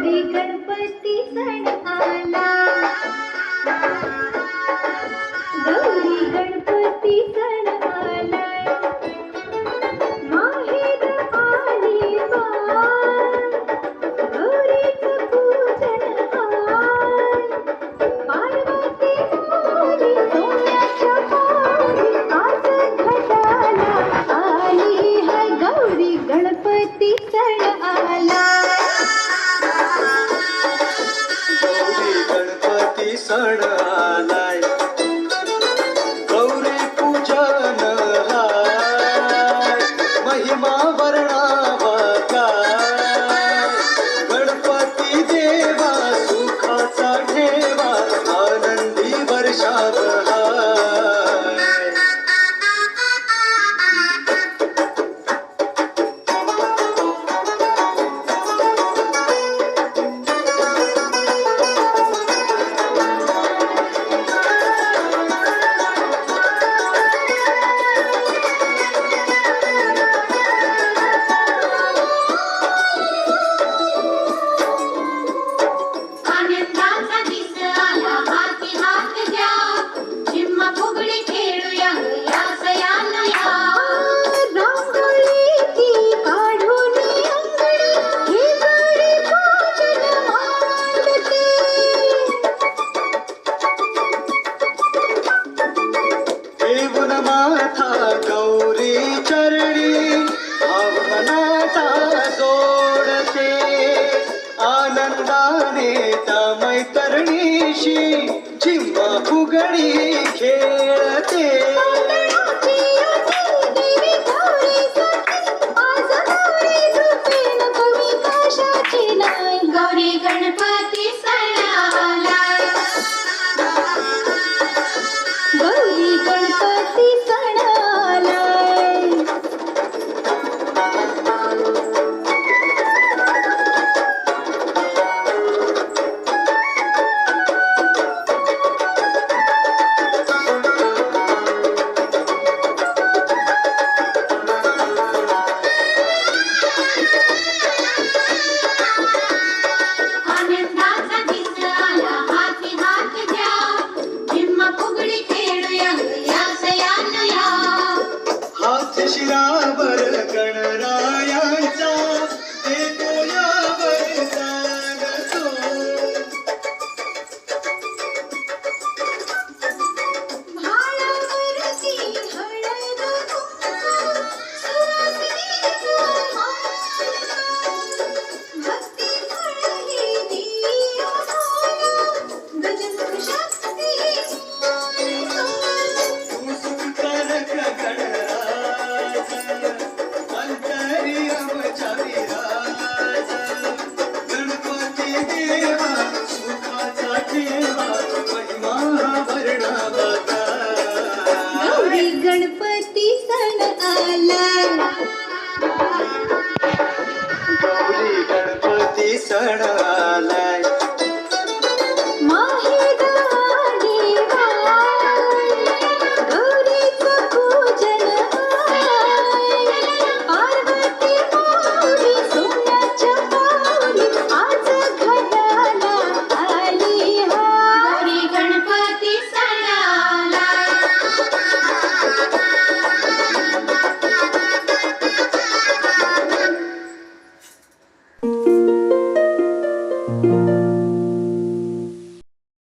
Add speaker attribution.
Speaker 1: घरी गणपती सण आला.
Speaker 2: सण आलाय माथा गौरी चरणी भावनाचा जोडते आनंदाने त्या मैतरणीशी जिव्हा फुगडी खेळते.
Speaker 3: गौरी गणपती सणाला
Speaker 2: गणपती सणाला